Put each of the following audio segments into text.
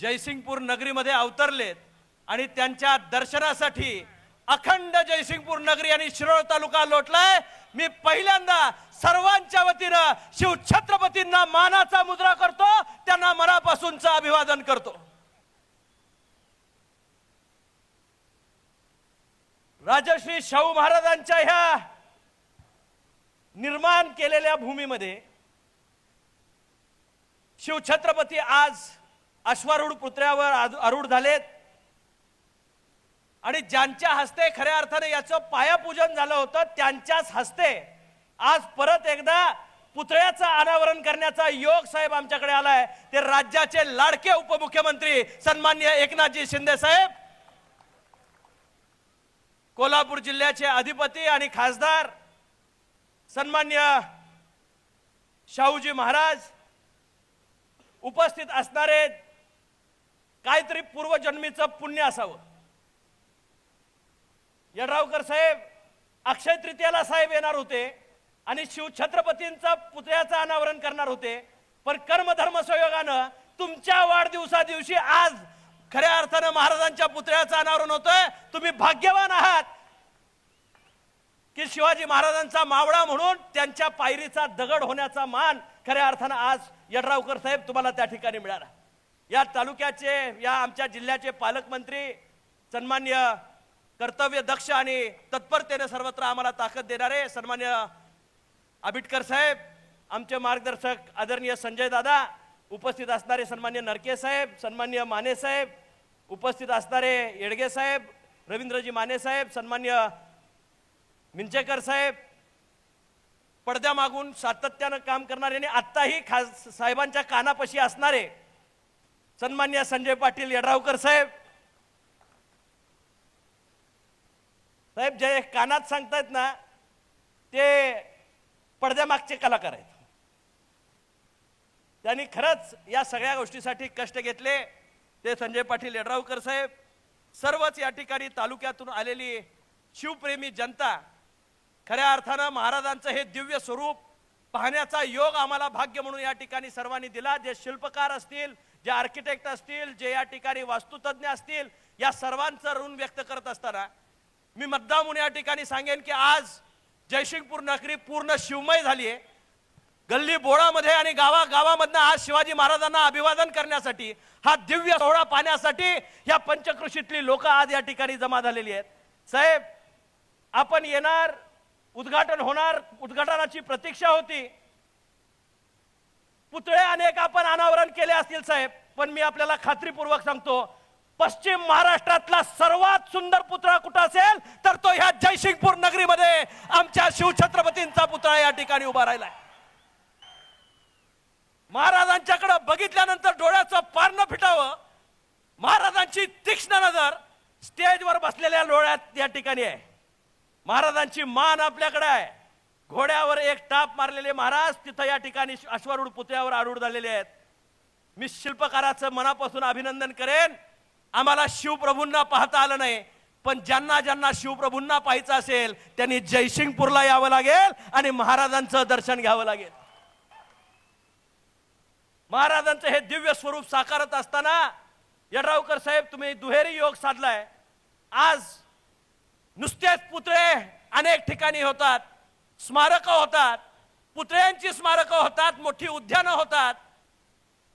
जयसिंगपूर नगरीमध्ये अवतरलेत आणि त्यांच्या दर्शनासाठी अखंड जयसिंगपूर नगरी आणि शिरोळ तालुका लोटलाय. मी पहिल्यांदा सर्वांच्या वतीनं शिव छत्रपतींना मानाचा मुद्रा करतो त्यांना मनापासूनचं अभिवादन करतो. राजश्री शाहू महाराजांच्या ह्या निर्माण केलेल्या भूमीमध्ये शिवछत्रपती आज अश्वारूढ पुतळ्यावर आरूढ झालेत. आणि ज्यांच्या हस्ते खऱ्या अर्थाने याचं पायापूजन झालं होतं त्यांच्याच हस्ते आज परत एकदा पुतळ्याचं अनावरण करण्याचा योग साहेब आमच्याकडे आलाय. ते राज्याचे लाडके उपमुख्यमंत्री सन्मान्य एकनाथजी शिंदे साहेब कोल्हापूर जिल्ह्याचे अधिपती आणि खासदार सन्मान्य शाहूजी महाराज उपस्थित असणारे काहीतरी पूर्वजन्मीचं पुण्य असावं. यड्रावकर साहेब अक्षय तृतीयाला साहेब येणार होते आणि शिवछत्रपतींचा पुतळ्याचं अनावरण करणार होते. पण कर्मधर्म संयोगानं तुमच्या वाढदिवसा दिवशी आज खऱ्या अर्थानं महाराजांच्या पुतळ्याचं अनावरण होतंय. तुम्ही भाग्यवान आहात की शिवाजी महाराजांचा मावळा म्हणून त्यांच्या पायरीचा दगड होण्याचा मान खऱ्या अर्थानं आज यड्रावकर साहेब तुम्हाला त्या ठिकाणी मिळाला. या तालुक्याचे या आमच्या जिल्ह्याचे पालकमंत्री सन्मान्य कर्तव्य दक्ष आणि तत्परतेने सर्वत्र आम्हाला ताकद देणारे सन्मान्य आबिटकर साहेब आमचे मार्गदर्शक आदरणीय संजय दादा उपस्थित असणारे सन्मान्य नरके साहेब सन्मान्य माने साहेब उपस्थित असणारे येडगे साहेब रवींद्रजी माने साहेब सन्मान्य मिंचेकर साहेब पडद्यामागून सातत्यानं काम करणारे आणि आत्ताही खास साहेबांच्या कानापाशी असणारे सन्मान्य संजय पाटील यड्रावकर साहेब. साहेब जे कानात सांगतायत ना ते पडद्यामागचे कलाकार आहेत. त्यांनी खरंच या सगळ्या गोष्टीसाठी कष्ट घेतले. ते संजय पाटील यड्रावकर साहेब. सर्वच या ठिकाणी तालुक्यातून आलेली शिवप्रेमी जनता खऱ्या अर्थानं महाराजांचं हे दिव्य स्वरूप पाहण्याचा योग आम्हाला भाग्य म्हणून या ठिकाणी सर्वांनी दिला. जे शिल्पकार असतील जे आर्किटेक्ट असतील जे या ठिकाणी वास्तुतज्ञ असतील या सर्वांचं ऋण व्यक्त करत असताना मी मुद्दाम म्हणून या ठिकाणी सांगेन की आज जयसिंगपूर नगरी पूर्ण शिवमय झाली आहे गल्ली बोळामध्ये आणि गावा गावामधनं आज शिवाजी महाराजांना अभिवादन करण्यासाठी हा दिव्य सोहळा पाहण्यासाठी या पंचकृषीतली लोक आज या ठिकाणी जमा झालेली आहेत. साहेब आपण येणार उद्घाटन होणार उद्घाटनाची प्रतीक्षा होती. पुतळे अनेक आपण अनावरण केले असतील साहेब. पण मी आपल्याला खात्रीपूर्वक सांगतो पश्चिम महाराष्ट्रातला सर्वात सुंदर पुतळा कुठं असेल तर तो ह्या जयसिंगपूर नगरीमध्ये आमच्या शिवछत्रपतींचा पुतळा या ठिकाणी उभा राहिलाय. महाराजांच्याकडे बघितल्यानंतर डोळ्याचं पारणं फिटावं महाराजांची तीक्ष्ण नजर स्टेजवर बसलेल्या डोळ्यात या ठिकाणी आहे. महाराजांची मान आपल्याकडे आहे. घोड्यावर एक टाप मारलेले महाराज तिथं या ठिकाणी अश्वारूढ पुतळ्यावर आरूढ झालेले आहेत. मी शिल्पकाराचं मनापासून अभिनंदन करेन. आम्हाला शिवप्रभूंना पाहता आलं नाही पण ज्यांना ज्यांना शिवप्रभूंना पाहायचं असेल त्यांनी जयसिंगपूरला यावं लागेल आणि महाराजांचं दर्शन घ्यावं लागेल. महाराजांचं हे दिव्य स्वरूप साकारत असताना यड्रावकर साहेब तुम्ही दुहेरी योग साधलाय. आज नुसतेच पुतळे अनेक ठिकाणी होतात. स्मारकं होतात पुतळ्यांची स्मारकं होतात मोठी उद्यानं होतात.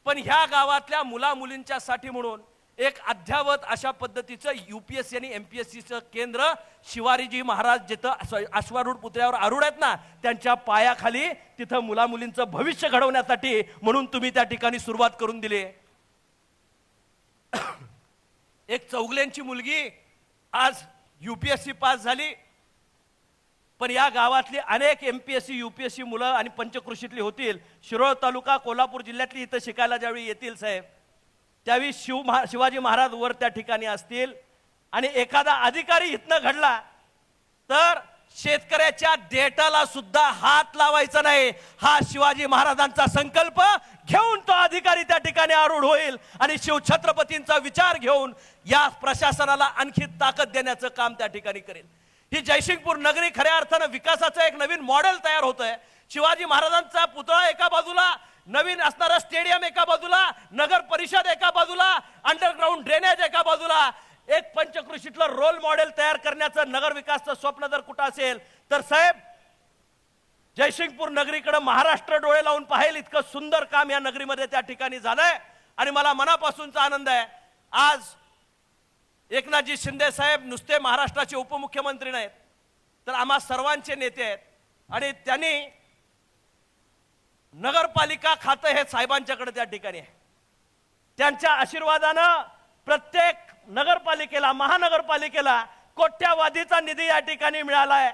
पण ह्या गावातल्या मुला मुलींच्यासाठी म्हणून एक अध्यावत अशा पद्धतीचं युपीएससी आणि एमपीएससीचं केंद्र शिवारीजी महाराज जिथं अश्वारूढ पुतळ्यावर आरूढ आहेत ना त्यांच्या पायाखाली तिथं मुला मुलींचं भविष्य घडवण्यासाठी म्हणून तुम्ही त्या ठिकाणी सुरुवात करून दिली. एक चौगल्यांची मुलगी आज युपीएससी पास झाली. पण या गावातली अनेक M P S C U P S C मुलं आणि पंचकृषीतली होतील. शिरोळ तालुका कोल्हापूर जिल्ह्यातली इथं शिकायला ज्यावेळी येतील साहेब त्यावेळी शिव महा शिवाजी महाराज वर त्या ठिकाणी असतील. आणि एखादा अधिकारी इथनं घडला तर शेतकऱ्याच्या डेटाला सुद्धा हात लावायचा नाही. हा शिवाजी महाराजांचा संकल्प घेऊन तो अधिकारी त्या ठिकाणी आरूढ होईल. आणि शिवछत्रपतींचा विचार घेऊन या प्रशासनाला आणखी ताकद देण्याचं काम त्या ठिकाणी करेल. ही जयसिंगपूर नगरी खऱ्या अर्थानं विकासाचं एक नवीन मॉडेल तयार होत आहे शिवाजी महाराजांचा पुतळा एका बाजूला नवीन असणारा स्टेडियम एका बाजूला नगर परिषद एका बाजूला अंडरग्राऊंड ड्रेनेज एका बाजूला. एक पंचकृषीतलं रोल मॉडेल तयार करण्याचं नगर विकासचं स्वप्न जर कुठं असेल तर साहेब जयसिंगपूर नगरीकडे महाराष्ट्र डोळे लावून पाहिल इतकं सुंदर काम या नगरीमध्ये त्या ठिकाणी झालंय. आणि मला मनापासूनचा आनंद आहे. आज एकनाथजी शिंदे साहेब नुसते महाराष्ट्राचे उपमुख्यमंत्री नाहीत तर आम्हा सर्वांचे नेते आहेत. आणि त्यांनी नगरपालिका खातं हे साहेबांच्याकडे त्या ठिकाणी आहे. त्यांच्या आशीर्वादानं प्रत्येक नगरपालिकेला महानगरपालिकेला कोट्यावादीचा निधी या ठिकाणी मिळाला आहे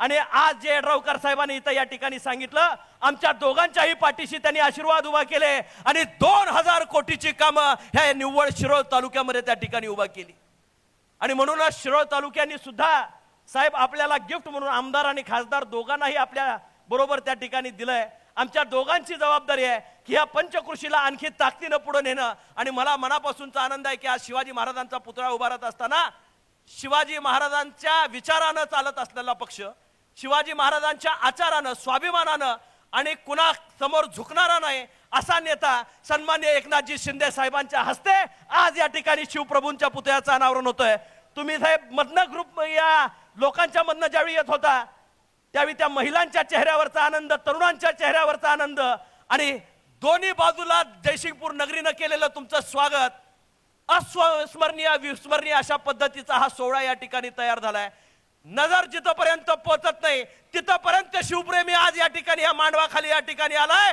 आणि आज जे येड्रावकर साहेबांनी इथं या ठिकाणी सांगितलं आमच्या दोघांच्याही पाठीशी त्यांनी आशीर्वाद उभा केले आणि दोन हजार कोटीची कामं ह्या निव्वळ शिरोळ तालुक्यामध्ये त्या ठिकाणी उभा केली. आणि म्हणूनच शिरोळ तालुक्यांनी सुद्धा साहेब आपल्याला गिफ्ट म्हणून आमदार आणि खासदार दोघांनाही आपल्या बरोबर त्या ठिकाणी दिलंय. आमच्या दोघांची जबाबदारी आहे की या पंचकृषीला आणखी ताकदीनं पुढे नेणं. आणि मला मनापासूनचा आनंद आहे की आज शिवाजी महाराजांचा पुतळा उभारत असताना शिवाजी महाराजांच्या विचारानं चालत असलेला पक्ष शिवाजी महाराजांच्या आचारानं स्वाभिमानानं आणि कुणा समोर झुकणारा नाही असा नेता सन्मान्य एकनाथजी शिंदे साहेबांच्या हस्ते आज या ठिकाणी शिवप्रभूंच्या पुतळ्याचं अनावरण होतंय. तुम्ही साहेब मधनं ग्रुप या लोकांच्या मधनं ज्यावेळी येत होता त्यावेळी त्या महिलांच्या चेहऱ्यावरचा आनंद तरुणांच्या चेहऱ्यावरचा आनंद आणि दोन्ही बाजूला जयसिंगपूर नगरीनं केलेलं तुमचं स्वागत अस्वस्मरणीय विस्मरणीय अशा पद्धतीचा हा सोहळा या ठिकाणी तयार झालाय. नजर जिथपर्यंत पोहोचत नाही तिथपर्यंत शिवप्रेमी आज या ठिकाणी या मांडवाखाली या ठिकाणी आलाय.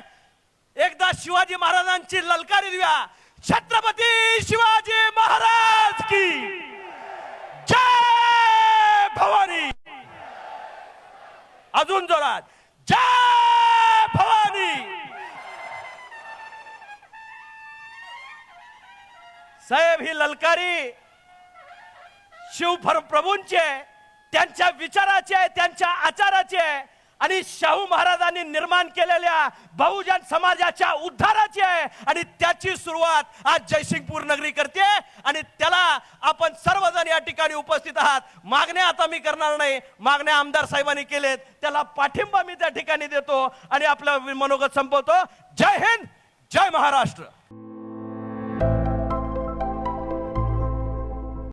एकदा शिवाजी महाराजांची ललकारी देऊया. छत्रपती शिवाजी महाराज की जय भवानी. अजून जोरात. जय भवानी. साहेब ही ललकारी शिव प्रभूंची आहे. त्यांच्या विचाराची आहे त्यांच्या आचाराची आहे. आणि शाहू महाराजांनी निर्माण केलेल्या बहुजन समाजाच्या उद्धाराची आहे. आणि त्याची सुरुवात आज जयसिंगपूर नगरी करते. आणि त्याला आपण सर्वजण या ठिकाणी उपस्थित आहात. मागण्या आता मी करणार नाही. मागण्या आमदार साहेबांनी केलेत. त्याला पाठिंबा मी त्या ठिकाणी देतो. आणि आपलं मनोगत संपवतो. जय हिंद जय महाराष्ट्र.